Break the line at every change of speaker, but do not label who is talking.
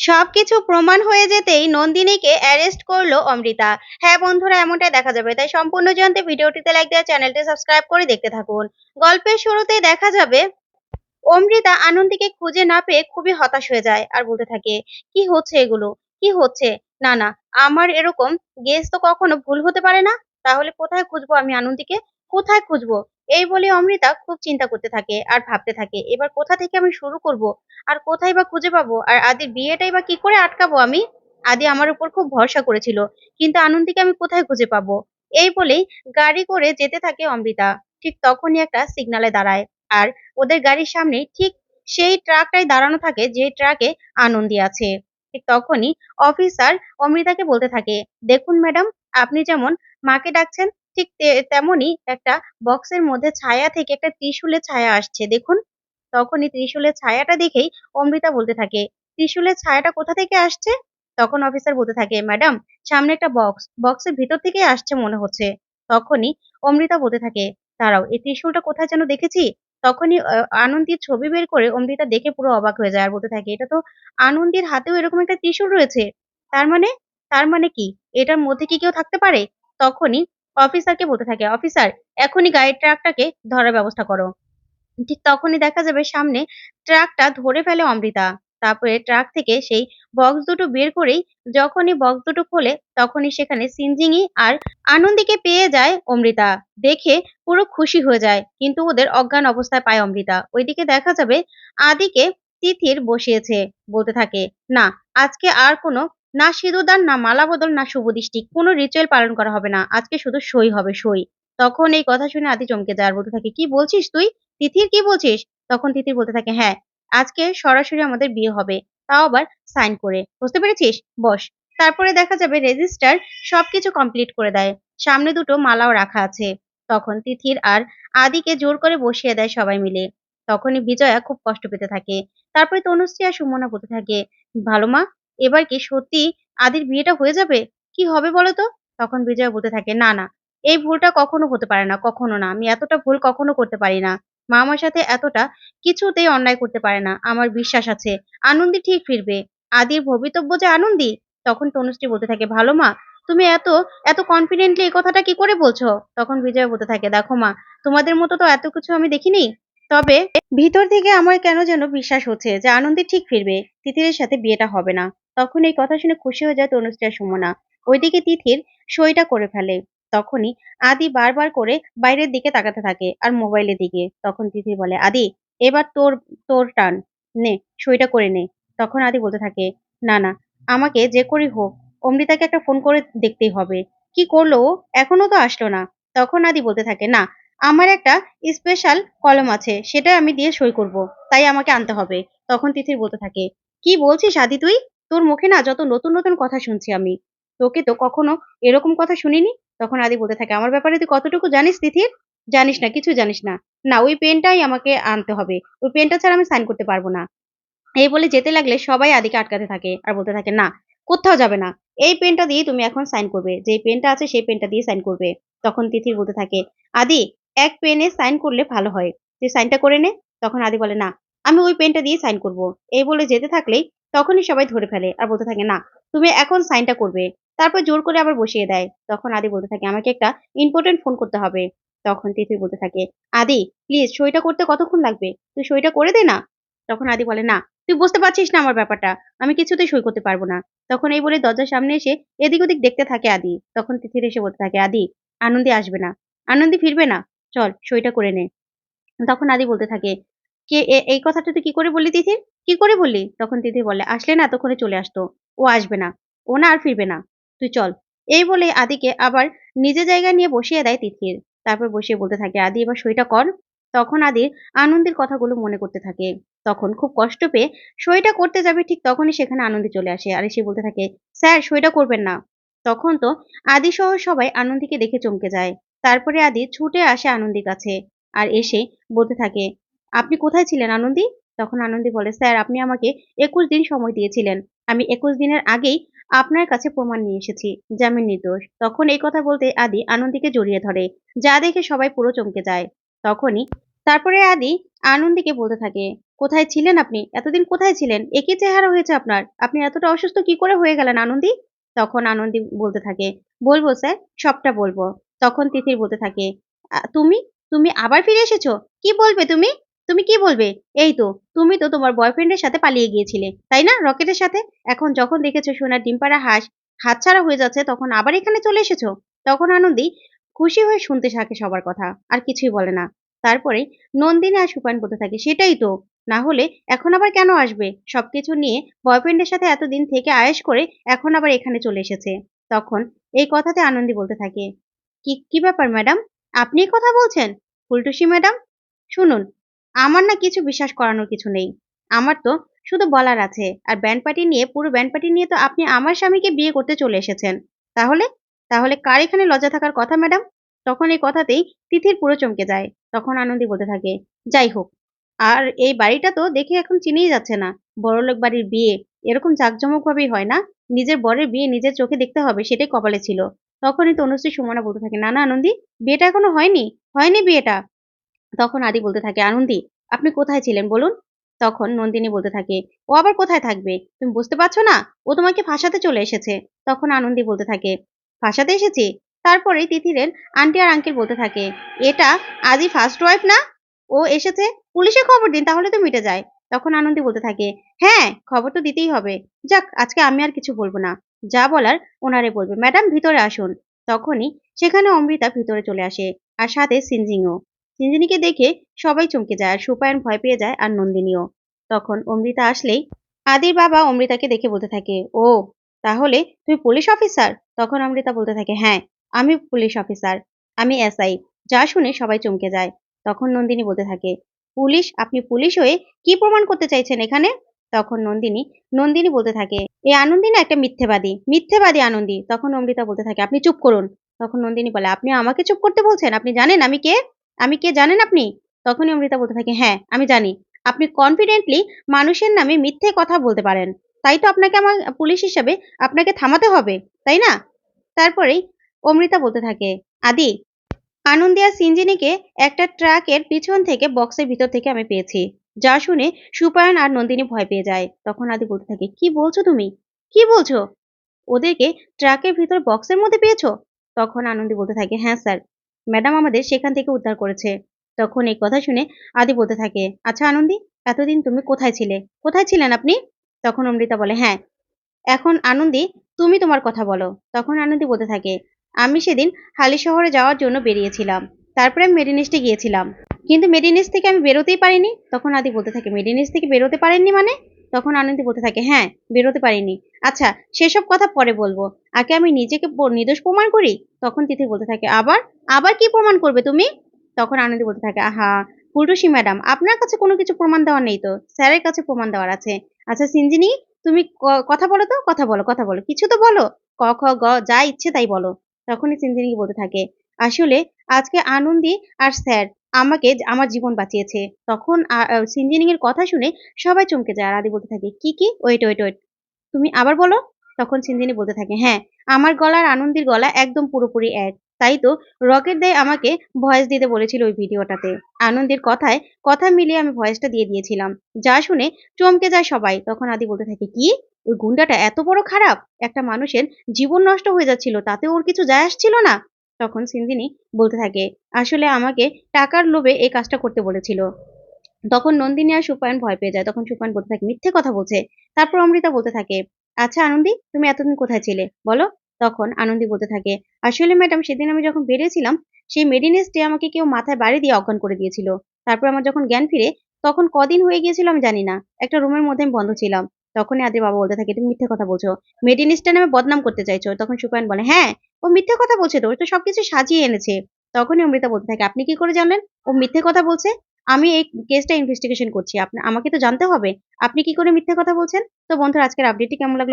সবকিছু প্রমাণ হয়ে যেতেই নন্দিনীকে অ্যারেস্ট করল অমৃতা। হ্যাঁ বন্ধুরা, এমনটাই দেখা যাবে। তাই সম্পূর্ণ জানতে ভিডিওটিতে লাইক দেওয়া চ্যানেলটি সাবস্ক্রাইব করে দেখতে থাকুন। গল্পের শুরুতেই দেখা যাবে, অমৃতা আনন্দীকে খুঁজে না পেয়ে খুবই হতাশ হয়ে যায় আর বলতে থাকে, কি হচ্ছে এগুলো? কি হচ্ছে? না না, আমার এরকম গেস তো কখনো ভুল হতে পারে না। তাহলে কোথায় খুঁজবো আমি আনন্দীকে? কোথায় খুঁজবো? এই বলে অমৃতা খুব চিন্তা করতে থাকে আর ভাবতে থাকে, এবার কোথা থেকে আমি শুরু করব? আর কোথায় বা খুঁজে পাবো? আর আদির বিয়েটাই বা কি করে আটকাবো আমি? আদি আমার উপর খুব ভরসা করেছিল, কিন্তু আনন্দীকে আমি কোথায় খুঁজে পাবো? এই বলেই গাড়ি করে যেতে থাকে অমৃতা। ঠিক তখনই একটা সিগনালে দাঁড়ায় আর ওদের গাড়ির সামনে ঠিক সেই ট্রাকটাই দাঁড়ানো থাকে, যে ট্রাকে আনন্দী আছে। ঠিক তখনই অফিসার অমৃতাকে বলতে থাকে, দেখুন ম্যাডাম আপনি যেমন মাকে ডাকছেন ঠিক তে- তেমনই একটা বক্সের মধ্যে ছায়া থেকে একটা ত্রিশূলের ছায়া আসছে। দেখুন, তখনই ত্রিশূলের ছায়াটা দেখেই অমৃতা বলতে থাকে, ত্রিশূলের ছায়াটা কোথা থেকে আসছে? তখন অফিসার বলতে থাকে ম্যাডাম সামনে একটা বক্স বক্সের ভিতর থেকে আসছে মনে হচ্ছে। তখনই অমৃতা বলতে থাকে, দাঁড়াও, এই ত্রিশূলটা কোথায় যেন দেখেছি? তখনই আনন্দীর ছবি বের করে অমৃতা দেখে পুরো অবাক হয়ে যায় আর বলতে থাকে, এটা তো আনন্দীর হাতেও এরকম একটা ত্রিশূল রয়েছে। তার মানে তার মানে কি? এটার মধ্যে কি কেউ থাকতে পারে? তখনই অফিসারকে বলতে থাকে অফিসার এখনই গাড়ির ট্রাকটাকে ধরার ব্যবস্থা করো। ঠিক তখনই দেখা যাবে সামনে ট্রাকটা ধরে ফেলে অমৃতা। তারপরে ট্রাক থেকে সেই বক্স দুটো বের করেই যখনই বক্স দুটো খোলে, তখনই সেখানে সিনজিঙি আর আনন্দীকে পেয়ে যায় অমৃতা। দেখে পুরো খুশি হয়ে যায়, কিন্তু ওদের অজ্ঞান অবস্থায় পায় অমৃতা। ওইদিকে দেখা যাবে আদিকে তিথির বসিয়েছে, বলতে থাকে, না, আজকে আর কোনো না সিঁদুরদান, না মালা বদল, না শুভ দৃষ্টি, কোনো রিচুয়াল পালন করা হবে না। আজকে শুধু সই হবে, সই। তখন এই কথা শুনে আদি চমকে যায় আর বলতে থাকে, কি বলছিস তুই? তিথির কি বলছিস? তখন তিথির বলতে থাকে হ্যাঁ আজকে সরাসরি আমাদের বিয়ে হবে, তাও আবার সাইন করে। বুঝতে পেরেছিস? বস। তারপরে দেখা যাবে রেজিস্টার সবকিছু কমপ্লিট করে দেয়। সামনে দুটো মালাও রাখা আছে। তখন তিথির আর আদিকে জোর করে বসিয়ে দেয় সবাই মিলে। তখনই বিজয়া খুব কষ্ট পেতে থাকে। তারপরে তনুশ্রী আর সুমনা বলতে থাকে, ভালো মা এবার কি সত্যি আদির বিয়েটা হয়ে যাবে? কি হবে বলো তো? তখন বিজয়া বলতে থাকে, না না, এই ভুলটা কখনো হতে পারে না, কখনো না। আমি এতটা ভুল কখনো করতে পারি না। মা আমার সাথে এতটা কিছুতেই অন্যায় করতে পারে না। আমার বিশ্বাস আছে, আনন্দি ঠিক ফিরবে। আদির ভবিতব্য যে আনন্দি? তখন তনুশ্রী বলতে থাকে, ভালো মা, তুমি এত এত কনফিডেন্টলি এই কথাটা কি করে বলছো? তখন বিজয় বলতে থাকে, দেখো মা, তোমাদের মতো তো এত কিছু আমি দেখিনি। তবে ভিতর থেকে আমার কেন যেন বিশ্বাস হচ্ছে যে আনন্দি ঠিক ফিরবে, তিথিরের সাথে বিয়েটা হবে না। তখন এই কথা শুনে খুশি হয়ে যায় তনুশ্রী সুমনা। ওইদিকে তিথির সইটা করে ফেলে। তখনই আদি বারবার করে বাইরের দিকে তাকাতে থাকে আর মোবাইলের দিকে। তখন তিথি বলে, আদি, এবার তোর তোর টান। নে, সইটা করে নে। তখন আদি বলতে থাকে, না না, আমাকে যে করি হোক, অমৃতাকে একটা ফোন করে দেখতেই হবে। কি করল এখনও তো আসলো না। তখন আদি বলতে থাকে, না, আমার একটা স্পেশাল কলম আছে সেটা আমি দিয়ে সই করব, তাই আমাকে আনতে হবে। তখন তিথির বলতে থাকে, কি বলছিস আদি তুই? তোর মুখে না যত নতুন নতুন কথা শুনছি আমি। তোকে তো কখনো এরকম কথা শুনিনি? তখন আদি বলতে থাকে, আমার ব্যাপারে তুই কতটুকু জানিস তিথির? জানিস না, কিছু জানিস না। না, ওই পেনটাই আমাকে আনতে হবে। ওই পেনটা ছাড়া আমি সাইন করতে পারব না। এই বলে যেতে লাগলে সবাই আদিকে আটকাতে থাকে আর বলতে থাকে, না, কোথাও যাবে না। এই পেনটা দিয়ে তুমি এখন সাইন করবে। যে পেনটা আছে সেই পেনটা দিয়ে সাইন করবে। তখন তিথির বলতে থাকে, আদি, এক পেনে সাইন করলে ভালো হয়। তুই সাইনটা করে নে। তখন আদি বলে, না, আমি ওই পেনটা দিয়ে সাইন করব। এই বলে যেতে থাকলেই তখনই সবাই ধরে ফেলে আর বলতে থাকে, না, তুমি এখন সাইনটা করবে। তারপর জোর করে আবার বসিয়ে দেয়। তখন আদি বলতে থাকে, আমাকে একটা ইম্পর্টেন্ট ফোন করতে হবে। তখন তিথি বলতে থাকে, আদি প্লিজ সইটা করতে কতক্ষণ লাগবে? তুই সইটা করে দে না। তখন আদি বলে, না, তুই বুঝতে পারছিস না আমার ব্যাপারটা, আমি কিছুতেই সই করতে পারব না। তখন এই বলে দরজার সামনে এসে এদিক ওদিক দেখতে থাকে আদি। তখন তিথির এসে বলতে থাকে, আদি, আনন্দে আসবে না, আনন্দে ফিরবে না, চল সইটা করে নে। তখন আদি বলতে থাকে, কে এই কথাটা তুই কি করে বললি তিথির? কি করে বললি? তখন তিথি বলে, আসলে না এতক্ষণে চলে আসতো। ও আসবে না। ও না আর ফিরবে না। তুই চল। এই বলে আদিকে আবার নিজে জায়গা নিয়ে বসিয়ে দেয় তিথির। তারপর বসিয়ে বলতে থাকে, আদি, এবার সইটা কর। তখন আদির আনন্দের কথাগুলো মনে করতে থাকে। তখন খুব কষ্ট পেয়ে সইটা করতে যাবে ঠিক তখনই সেখানে আনন্দি চলে আসে। আর সে বলতে থাকে, স্যার, সইটা করবেন না। তখন তো আদি সহ সবাই আনন্দীকে দেখে চমকে যায়। তারপরে আদি ছুটে আসে আনন্দির কাছে। আর এসে বলতে থাকে, আপনি কোথায় ছিলেন আনন্দী? তখন আনন্দী বলে, স্যার, আপনি আমাকে একুশ দিন সময় দিয়েছিলেন। আমি একুশ দিনের আগেই আপনার কাছে প্রমাণ নিয়ে এসেছি আমি নির্দোষ। তখন এই কথা বলতে আদি আনন্দীকে জড়িয়ে ধরে। যা দেখে সবাই পুরো চমকে যায়। তখনই তারপরে আদি আনন্দীকে বলতে থাকে, কোথায় ছিলেন আপনি? এতদিন কোথায় ছিলেন? একই চেহারা হয়েছে আপনার? আপনি এতটা অসুস্থ কি করে হয়ে গেলেন আনন্দী? তখন আনন্দী বলতে থাকে, বলব, স্যার, সবটা বলব। তখন তিথির বলতে থাকে তুমি? তুমি আবার ফিরে এসেছ? কি বলবে তুমি? তুমি কি বলবে? এই তো, তুমি তো তোমার বয়ফ্রেন্ডের সাথে পালিয়ে গিয়েছিলে, তাই না, রকেটের সাথে? এখন যখন দেখেছ সোনার ডিম্পারা হাঁস হাতছাড়া হয়ে যাচ্ছে, তখন আবার এখানে চলে এসেছ? তখন আনন্দী খুশি হয়ে শুনতে থাকে সবার কথা, আর কিছুই বলে না। তারপরে নন্দিনী আর সুপান বলতে থাকে, সেটাই তো, না হলে এখন আবার কেন আসবে? সবকিছু নিয়ে বয়ফ্রেন্ডের সাথে এতদিন থেকে আয়েশ করে এখন আবার এখানে চলে এসেছে। তখন এই কথাতে আনন্দী বলতে থাকে, কি কি ব্যাপার ম্যাডাম? আপনি কথা বলছেন? ফুলটুসি ম্যাডাম? শুনুন আমার না কিছু বিশ্বাস করানোর কিছু নেই। আমার তো শুধু বলার আছে। আর ব্যান্ড পার্টি নিয়ে, পুরো ব্যান্ড পার্টি নিয়ে তো আপনি আমার স্বামীকে বিয়ে করতে চলে এসেছেন। তাহলে? তাহলে কার এখানে লজ্জা থাকার কথা, ম্যাডাম? তখন এই কথাতেই তিথির পুরো চমকে যায়। তখন আনন্দী বলতে থাকে, যাই হোক, আর এই বাড়িটা তো দেখে এখন চিনেই যাচ্ছে না। বড়লোক বাড়ির বিয়ে, এরকম জাঁকজমক ভাবেই হয় না? নিজের বরের বিয়ে নিজের চোখে দেখতে হবে, সেটাই কপালে ছিল। তখনই তনুশ্রী সুমনা বলতে থাকে, না না, আনন্দী, বিয়েটা এখনও হয়নি। হয়নি বিয়েটা। তখন আদি বলতে থাকে, আনন্দি, আপনি কোথায় ছিলেন বলুন? তখন নন্দিনী বলতে থাকে, ও আবার কোথায় থাকবে? তুমি বুঝতে পারছ না? ও তোমাকে ফাঁসাতে চলে এসেছে। তখন আনন্দি বলতে থাকে, ফাঁসাতে এসেছি? তারপরে তিথিরেন আন্টি আর আঙ্কেল বলতে থাকে, এটা আদি ফার্স্ট ওয়াইফ না? ও এসেছে? পুলিশে খবর দিন, তাহলে তো মিটে যায়। তখন আনন্দি বলতে থাকে হ্যাঁ খবর তো দিতেই হবে। যাক, আজকে আমি আর কিছু বলব না। যা বলার ওনারে বলবে। ম্যাডাম, ভিতরে আসুন। তখনই সেখানে অমৃতা ভিতরে চলে আসে, আর সাথে সিনজিংও। সিনজিনিকে দেখে সবাই চমকে যায় আর সুপায়ন ভয় পেয়ে যায় আর নন্দিনীও। তখন অমৃতা আসলেই আদির বাবা অমৃতাকে দেখে বলতে থাকে, ও, তাহলে তুমি পুলিশ অফিসার? তখন অমৃতা বলতে থাকে হ্যাঁ আমি পুলিশ অফিসার, আমি এসআই, যা শুনে সবাই চমকে যায়। তখন নন্দিনী বলতে থাকে, পুলিশ, আপনি পুলিশ হয়ে কি প্রমাণ করতে চাইছেন এখানে? তখন নন্দিনী নন্দিনী বলতে থাকে এই আনন্দী না একটা মিথ্যেবাদী মিথ্যেবাদী আনন্দী? তখন অমৃতা বলতে থাকে, আপনি চুপ করুন। তখন নন্দিনী বলে, আপনি আমাকে চুপ করতে বলছেন? আপনি জানেন আমি কে? আমি কে জানেন আপনি? তখনই অমৃতা বলতে থাকে হ্যাঁ আমি জানি। আপনি কনফিডেন্টলি মানুষের নামে মিথ্যে কথা বলতে পারেন। তাই তো আপনাকে আমার পুলিশ হিসাবে আপনাকে থামাতে হবে, তাই না? তারপরেই অমৃতা বলতে থাকে, আদি, আনন্দিয়া সিঞ্জিনিকে একটা ট্রাকের পিছন থেকে বক্সের ভিতর থেকে আমি পেয়েছি। যা শুনে সুপায়ন আর নন্দিনী ভয় পেয়ে যায়। তখন আদি বলতে থাকে, কি বলছো তুমি? কি বলছো? ওদেরকে ট্রাকের ভিতর বক্সের মধ্যে পেয়েছ? তখন আনন্দি বলতে থাকে হ্যাঁ স্যার। ম্যাডাম আমাদের সেখান থেকে উদ্ধার করেছে। তখন এই কথা শুনে আদি বলতে থাকে আচ্ছা আনন্দি, এতদিন তুমি কোথায় ছিলে? কোথায় ছিলেন আপনি? তখন অমৃতা বলে হ্যাঁ এখন আনন্দি, তুমি তোমার কথা বলো। তখন আনন্দি বলতে থাকে, আমি সেদিন হালি শহরে যাওয়ার জন্য বেরিয়েছিলাম। তারপরে আমি মেডিনিস্টে গিয়েছিলাম। কিন্তু মেডিনিস থেকে আমি বেরোতেই পারিনি। তখন আদি বলতে থাকে মেডিনিস থেকে বেরোতে পারেননি মানে? তখন আনন্দি বলতে থাকে হ্যাঁ বেরোতে পারিনি। আচ্ছা সেসব কথা পরে বলব। আগে আমি নিজেকে নির্দোষ প্রমাণ করি? তখন তিথি বলতে থাকে, আবার? আবার কি প্রমাণ করবে তুমি? তখন আনন্দি বলতে থাকে, আহা ফুলটুসি ম্যাডাম, আপনার কাছে কোনো কিছু প্রমাণ দেওয়ার নেই তো। স্যারের কাছে প্রমাণ দেওয়ার আছে। আচ্ছা সিঞ্জিনি, তুমি কথা বলো তো, কথা বলো কথা বলো। কিছু তো বলো। ক, খ, গ, যা ইচ্ছে তাই বলো। তখনই সিঞ্জিনি বলতে থাকে, আসলে আজকে আনন্দি আর স্যার আমাকে আমার জীবন বাঁচিয়েছে। তখন সিঞ্জিনিং এর কথা শুনে সবাই চমকে যায়। আর আদি বলতে থাকে, কি কি? Wait wait wait. তুমি আবার বলো? তখন সিন্দিনী বলতে থাকে হ্যাঁ আমার গলার আনন্দের গলা একদম পুরোপুরি এক। তাই তো রকেট দেয় আমাকে ভয়েস দিতে বলেছিল ওই ভিডিওটাতে। আনন্দের কথায় কথা মিলিয়ে আমি ভয়েসটা দিয়ে দিয়েছিলাম। যা শুনে চমকে যায় সবাই। তখন আদি বলতে থাকে, কি? ওই গুন্ডাটা এত বড় খারাপ? একটা মানুষের জীবন নষ্ট হয়ে যাচ্ছিল, তাতে ওর কিছু যায় আসছিল না? তখন সিন্দিনী বলতে থাকে, আসলে আমাকে টাকার লোভে এই কাজটা করতে বলেছিল। তখন নন্দিনী আর সুপায়ন ভয় পেয়ে যায়। তখন সুপায়ন বলতে থাকে, মিথ্যে কথা বলছে। তারপর অমৃতা বলতে থাকে আচ্ছা আনন্দি, তুমি এতদিন কোথায় ছিলে? বলো। তখন আনন্দি বলতে থাকে, আসলে ম্যাডাম, সেদিন আমি যখন বেরিয়েছিলাম, সেই মেডিনেসটি আমাকে কেউ মাথায় বাড়ি দিয়ে অজ্ঞান করে দিয়েছিল। তারপর আমার যখন জ্ঞান ফিরে, তখন কদিন হয়ে গিয়েছিল আমি জানি না। একটা রুমের মধ্যে আমি বন্ধ ছিলাম। তখনই আদের বাবা বলতে থাকে, তুমি মিথ্যে কথা বলছো। মেডিনিসটা নামে বদনাম করতে চাইছো। তখন সুপায়ন বলে হ্যাঁ ও মিথ্যে কথা বলছে তো, ও তো সবকিছু সাজিয়ে এনেছে। তখনই অমৃতা বলতে থাকে, আপনি কি করে জানলেন? ও মিথ্যে কথা বলছে? আমি এই কেসটা ইনভেস্টিগেশন করছি। আপনি, আমাকে তো জানতে হবে। আপনি কি করে মিথ্যে কথা বলছেন? তো বন্ধুরা, আজকের আপডেটটি কেমন লাগল?